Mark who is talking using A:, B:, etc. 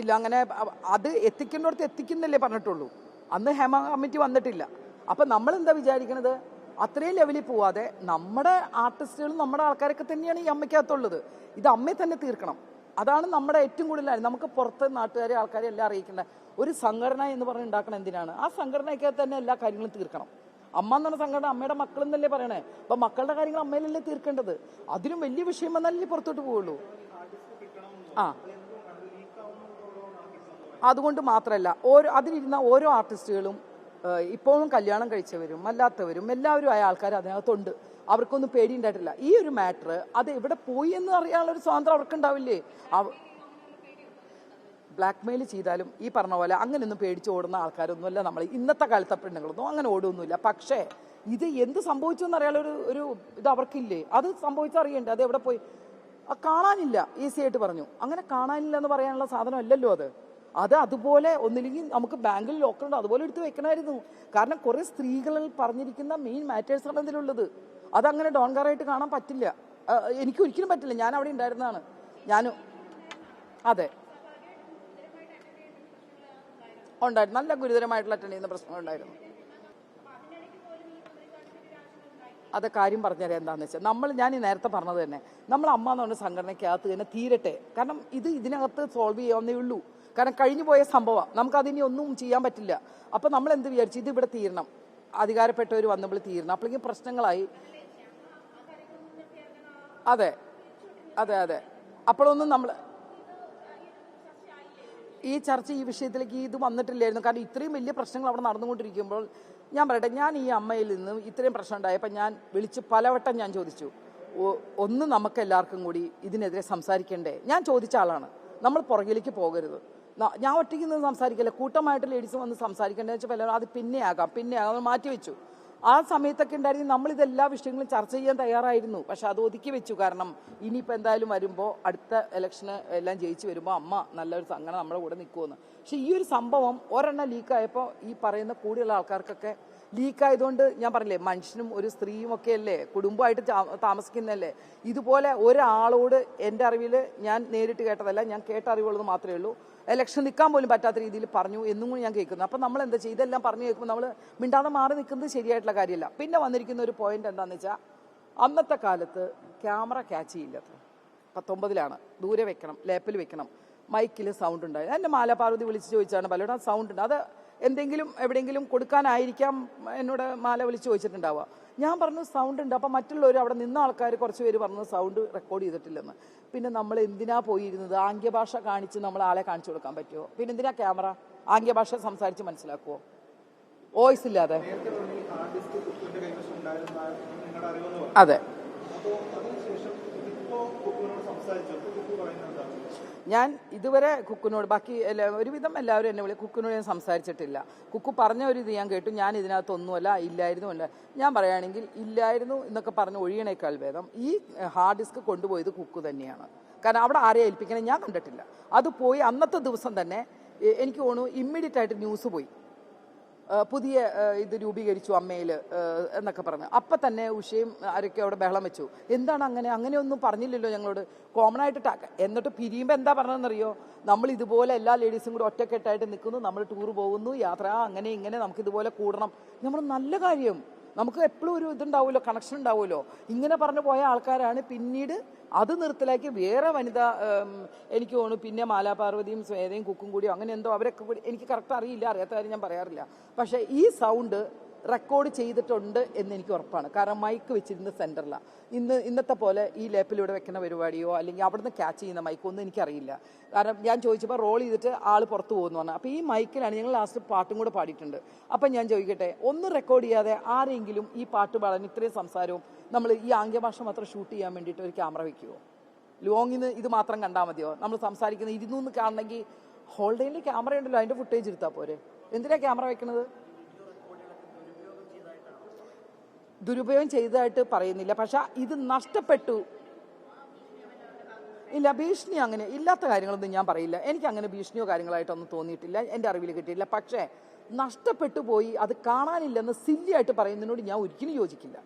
A: ഇല്ല അങ്ങനെ അത് എത്തിക്കേണ്ടടുത്ത് എത്തിക്കുന്നല്ലേ പറഞ്ഞിട്ടുള്ളൂ. അന്ന് ഹേമ കമ്മിറ്റി വന്നിട്ടില്ല. അപ്പൊ നമ്മൾ എന്താ വിചാരിക്കണത്? അത്രയും ലെവലിൽ പോവാതെ നമ്മുടെ ആർട്ടിസ്റ്റുകളും നമ്മുടെ ആൾക്കാരൊക്കെ തന്നെയാണ് ഈ അമ്മയ്ക്കകത്തുള്ളത്. ഇത് അമ്മയെ തന്നെ തീർക്കണം. അതാണ് നമ്മുടെ ഏറ്റവും കൂടുതൽ നമുക്ക് പുറത്ത് നാട്ടുകാരെ ആൾക്കാരെ എല്ലാം അറിയിക്കേണ്ട ഒരു സംഘടന എന്ന് പറഞ്ഞ് ഉണ്ടാക്കണം എന്തിനാണ്? ആ സംഘടനയ്ക്കകത്ത് തന്നെ എല്ലാ കാര്യങ്ങളും തീർക്കണം. അമ്മ എന്ന് പറഞ്ഞ സംഘടന അമ്മയുടെ മക്കൾ എന്നല്ലേ പറയണേ? അപ്പൊ മക്കളുടെ കാര്യങ്ങൾ അമ്മയിലല്ലേ തീർക്കേണ്ടത്? അതിലും വലിയ വിഷയം വന്നാലല്ലേ പുറത്തോട്ട് പോവുള്ളൂ. ആ. അതുകൊണ്ട് മാത്രമല്ല ഓരോ അതിലിരുന്ന ഓരോ ആർട്ടിസ്റ്റുകളും ഇപ്പോഴും കല്യാണം കഴിച്ചവരും അല്ലാത്തവരും എല്ലാവരും ആയ ആൾക്കാർ അതിനകത്തുണ്ട്. അവർക്കൊന്നും പേടിയുണ്ടായിട്ടില്ല ഈ ഒരു മാറ്റർ അത് എവിടെ പോയി എന്ന് അറിയാനുള്ള ഒരു സ്വാതന്ത്ര്യം അവർക്കുണ്ടാവില്ലേ? അവ- ബ്ലാക്ക് മെയിൽ ചെയ്താലും ഈ പറഞ്ഞ പോലെ അങ്ങനെയൊന്നും പേടിച്ച് ഓടുന്ന ആൾക്കാരൊന്നുമല്ല നമ്മൾ. ഇന്നത്തെ കാലത്തെ പെണ്ണുങ്ങളൊന്നും അങ്ങനെ ഓടുകയൊന്നുമില്ല പക്ഷേ ഇത് എന്ത് സംഭവിച്ചു എന്നറിയാനുള്ള ഒരു ഒരു ഇത് അവർക്കില്ലേ? അത് സംഭവിച്ചറിയണ്ടേ അത് എവിടെ പോയി? കാണാനില്ല. ഈസി ആയിട്ട് പറഞ്ഞു. അങ്ങനെ കാണാനില്ല എന്ന് പറയാനുള്ള സാധനം അല്ലല്ലോ അത്. അത് അതുപോലെ ഒന്നില്ലെങ്കിൽ നമുക്ക് ബാങ്കിൽ ലോക്കറുണ്ട് അതുപോലെ എടുത്ത് വെക്കണമായിരുന്നു. കാരണം കുറെ സ്ത്രീകളിൽ പറഞ്ഞിരിക്കുന്ന മെയിൻ മാറ്റേഴ്സാണ് ഇതിലുള്ളത്. അതങ്ങനെ ഡോൺകാറായിട്ട് കാണാൻ പറ്റില്ല. എനിക്ക് ഒരിക്കലും പറ്റില്ല. ഞാൻ അവിടെ ഉണ്ടായിരുന്നതാണ്. ഞാനും അതെ. ഉണ്ടായിരുന്നു. നല്ല ഗുരുതരമായിട്ടുള്ള അറ്റൻഡ് ചെയ്യുന്ന പ്രശ്നം ഉണ്ടായിരുന്നു. അത് കാര്യം പറഞ്ഞുതരാം എന്താണെന്ന് വെച്ചാൽ നമ്മൾ ഞാൻ ഈ നേരത്തെ പറഞ്ഞത് തന്നെ. നമ്മൾ അമ്മ എന്ന് പറഞ്ഞ സംഘടനയ്ക്കകത്ത് തന്നെ തീരട്ടെ. കാരണം ഇത് ഇതിനകത്ത് സോൾവ് ചെയ്യാവുന്നേ ഉള്ളൂ. കാരണം കഴിഞ്ഞു പോയ സംഭവം. നമുക്ക് അതിനി ഒന്നും ചെയ്യാൻ പറ്റില്ല. അപ്പോൾ നമ്മൾ എന്ത് വിചാരിച്ചു? ഇത് ഇവിടെ തീരണം. അധികാരപ്പെട്ടവർ വന്നപ്പോൾ തീരണം. അപ്പോഴേക്കും പ്രശ്നങ്ങളായി. അതെ. അതെ അതെ. അപ്പോഴൊന്നും നമ്മൾ ഈ ചർച്ച ഈ വിഷയത്തിലേക്ക് ഇത് വന്നിട്ടില്ലായിരുന്നു. കാരണം ഇത്രയും വലിയ പ്രശ്നങ്ങൾ അവിടെ നടന്നുകൊണ്ടിരിക്കുമ്പോൾ ഞാൻ പറയട്ടെ ഞാൻ ഈ അമ്മയിൽ നിന്ന് ഇത്രയും പ്രശ്നം ഉണ്ടായപ്പോൾ ഞാൻ വിളിച്ച് പലവട്ടം ഞാൻ ചോദിച്ചു ഒന്ന് നമുക്ക് എല്ലാവർക്കും കൂടി ഇതിനെതിരെ സംസാരിക്കണ്ടേ? ഞാൻ ചോദിച്ച ആളാണ്. നമ്മൾ പുറകിലേക്ക് പോകരുത്. ഞാൻ ഒറ്റയ്ക്ക് നിന്ന് സംസാരിക്കില്ല. കൂട്ടമായിട്ട് ലേഡീസ് വന്ന് സംസാരിക്കേണ്ടത് വെച്ചാൽ പലരും അത് പിന്നെ ആകാം പിന്നെ ആകാം അത് മാറ്റി വെച്ചു ആ സമയത്തൊക്കെ ഉണ്ടായിരുന്നു നമ്മൾ ഇതെല്ലാ വിഷയങ്ങളും ചർച്ച ചെയ്യാൻ തയ്യാറായിരുന്നു. പക്ഷെ അത് ഒതുക്കി വെച്ചു. കാരണം ഇനിയിപ്പോൾ എന്തായാലും വരുമ്പോൾ അടുത്ത ഇലക്ഷന് എല്ലാം ജയിച്ച് വരുമ്പോൾ അമ്മ നല്ലൊരു സംഘടന നമ്മുടെ കൂടെ നിൽക്കുമെന്ന് പക്ഷെ ഈ ഒരു സംഭവം ഒരെണ്ണം ലീക്കായപ്പോൾ ഈ പറയുന്ന കൂടിയുള്ള ആൾക്കാർക്കൊക്കെ ലീക്കായതുകൊണ്ട് ഞാൻ പറഞ്ഞില്ലേ മനുഷ്യനും ഒരു സ്ത്രീയും ഒക്കെ അല്ലേ കുടുംബമായിട്ട് താമസിക്കുന്നതല്ലേ. ഇതുപോലെ ഒരാളോട് എന്റെ അറിവിൽ ഞാൻ നേരിട്ട് കേട്ടതല്ല ഞാൻ കേട്ട അറിവുള്ളത് മാത്രമേ ഉള്ളൂ. ഇലക്ഷൻ നിൽക്കാൻ പോലും പറ്റാത്ത രീതിയിൽ പറഞ്ഞു എന്നും കൂടി ഞാൻ കേൾക്കുന്നു. അപ്പം നമ്മൾ എന്താ ചെയ്യുക ഇതെല്ലാം പറഞ്ഞു കേൾക്കുമ്പോൾ നമ്മൾ മിണ്ടാതെ മാറി നിൽക്കുന്നത് ശരിയായിട്ടുള്ള കാര്യമല്ല. പിന്നെ വന്നിരിക്കുന്ന ഒരു പോയിന്റ് എന്താണെന്ന് വെച്ചാൽ അന്നത്തെ കാലത്ത് ക്യാമറ ക്യാച്ച് ചെയ്യില്ല പത്തൊമ്പതിലാണ്. ദൂരെ വെക്കണം ലേപ്പിൽ വെക്കണം. മൈക്കിൽ സൗണ്ട് ഉണ്ടായി എന്റെ മാലപാർവതി വിളിച്ച് ചോദിച്ചാണ് പലരും സൗണ്ട് ഉണ്ട്. അത് എന്തെങ്കിലും എവിടെയെങ്കിലും കൊടുക്കാനായിരിക്കാം എന്നോട് മാല വിളിച്ച് ചോദിച്ചിട്ടുണ്ടാവുക. ഞാൻ പറഞ്ഞു സൗണ്ട് ഉണ്ട്. അപ്പം മറ്റുള്ളവർ അവിടെ നിന്ന ആൾക്കാർ കുറച്ച് പേര് പറഞ്ഞു സൗണ്ട് റെക്കോർഡ് ചെയ്തിട്ടില്ലെന്ന്. പിന്നെ നമ്മൾ എന്തിനാ പോയിരുന്നത്? ആംഗ്യഭാഷ കാണിച്ച് നമ്മൾ ആളെ കാണിച്ചു കൊടുക്കാൻ പറ്റുമോ പിന്നെ എന്തിനാ ക്യാമറ ആംഗ്യഭാഷ സംസാരിച്ച് മനസ്സിലാക്കുമോ വോയിസ് ഇല്ലാതെ. അതെ. ഞാൻ ഇതുവരെ കുക്കുനോട് ബാക്കി ഒരുവിധം എല്ലാവരും എന്നെ വിളി കുക്കുനോട് ഞാൻ സംസാരിച്ചിട്ടില്ല. കുക്കു പറഞ്ഞ ഒരു ഇത് ഞാൻ കേട്ടു. ഞാൻ ഇതിനകത്തൊന്നുമല്ല ഇല്ലായിരുന്നു അല്ല ഞാൻ പറയുകയാണെങ്കിൽ ഇല്ലായിരുന്നു എന്നൊക്കെ പറഞ്ഞ് ഒഴിയണേക്കാൾ ഭേദം ഈ ഹാർഡ് ഡിസ്ക് കൊണ്ടുപോയത് കുക്കു തന്നെയാണ്. കാരണം അവിടെ ആരെ ഏൽപ്പിക്കണേ ഞാൻ കണ്ടിട്ടില്ല. അത് പോയി അന്നത്തെ ദിവസം തന്നെ എനിക്ക് തോന്നുന്നു ഇമ്മീഡിയറ്റ് ആയിട്ട് ന്യൂസ് പോയി. പുതിയ ഇത് രൂപീകരിച്ചു അമ്മയിൽ എന്നൊക്കെ പറഞ്ഞു. അപ്പം തന്നെ ഉഷയും ആരൊക്കെ അവിടെ ബഹളം വെച്ചു. എന്താണ് അങ്ങനെ? അങ്ങനെയൊന്നും പറഞ്ഞില്ലല്ലോ ഞങ്ങളോട്. കോമൺ ആയിട്ട് ടാക്ക എന്നിട്ട് പിരിയുമ്പോൾ എന്താ പറഞ്ഞതെന്നറിയോ? നമ്മൾ ഇതുപോലെ എല്ലാ ലേഡീസും കൂടെ ഒറ്റക്കെട്ടായിട്ട് നിൽക്കുന്നു നമ്മൾ ടൂർ പോകുന്നു യാത്ര അങ്ങനെ ഇങ്ങനെ നമുക്ക് ഇതുപോലെ കൂടണം. നമ്മൾ നല്ല കാര്യം. നമുക്ക് എപ്പോഴും ഒരു ഇതുണ്ടാവുമല്ലോ കണക്ഷൻ ഉണ്ടാവുമല്ലോ. ഇങ്ങനെ പറഞ്ഞു പോയ ആൾക്കാരാണ് പിന്നീട് അത് നിർത്തലാക്കി വേറെ വനിത എനിക്ക് തോന്നുന്നു പിന്നെ മാലാപാർവതിയും സ്വേതയും കുക്കും കൂടിയോ അങ്ങനെ എന്തോ അവരൊക്കെ എനിക്ക് കറക്റ്റ് അറിയില്ല അറിയാത്ത കാര്യം ഞാൻ പറയാറില്ല. പക്ഷേ ഈ സൗണ്ട് റെക്കോർഡ് ചെയ്തിട്ടുണ്ട് എന്ന് എനിക്ക് ഉറപ്പാണ്. കാരണം മൈക്ക് വെച്ചിരുന്ന സെന്ററിലാണ് ഇന്ന് ഇന്നത്തെ പോലെ ഈ ലേപ്പിലൂടെ വെക്കുന്ന പരിപാടിയോ അല്ലെങ്കിൽ അവിടുന്ന് ക്യാച്ച് ചെയ്യുന്ന മൈക്കോ ഒന്നും എനിക്കറിയില്ല. കാരണം ഞാൻ ചോദിച്ചപ്പോൾ റോൾ ചെയ്തിട്ട് ആൾ പുറത്ത് പോകുന്നു പറഞ്ഞു. അപ്പോൾ ഈ മൈക്കിലാണ് ഞങ്ങൾ ലാസ്റ്റ് പാട്ടും കൂടെ പാടിയിട്ടുണ്ട്. അപ്പം ഞാൻ ചോദിക്കട്ടെ ഒന്ന് റെക്കോർഡ് ചെയ്യാതെ ആരെങ്കിലും ഈ പാട്ട് പാടാൻ ഇത്രയും സംസാരവും നമ്മൾ ഈ ആംഗ്യഭാഷ മാത്രം ഷൂട്ട് ചെയ്യാൻ വേണ്ടിയിട്ട് ഒരു ക്യാമറ വെക്കുമോ ലോങ്ങിന്ന് ഇത് മാത്രം കണ്ടാൽ മതിയോ? നമ്മൾ സംസാരിക്കുന്ന ഇരുന്നൂന്ന് കാണണമെങ്കിൽ ഹോൾഡേയിൽ ക്യാമറ ഉണ്ടല്ലോ അതിന്റെ ഫുട്ടേജ് എടുത്താൽ പോരെ? എന്തിനാണ് ക്യാമറ വെക്കുന്നത് ദുരുപയോഗം ചെയ്തതായിട്ട് പറയുന്നില്ല. പക്ഷെ ഇത് നഷ്ടപ്പെട്ടു. ഇല്ല ഭീഷണി അങ്ങനെ ഇല്ലാത്ത കാര്യങ്ങളൊന്നും ഞാൻ പറയില്ല. എനിക്ക് അങ്ങനെ ഭീഷണിയോ കാര്യങ്ങളായിട്ടൊന്നും തോന്നിയിട്ടില്ല. എന്റെ അറിവിൽ കിട്ടിയില്ല പക്ഷേ നഷ്ടപ്പെട്ടു പോയി. അത് കാണാനില്ലെന്ന് സില്ലിയായിട്ട് പറയുന്നതിനോട് ഞാൻ ഒരിക്കലും യോജിക്കില്ല.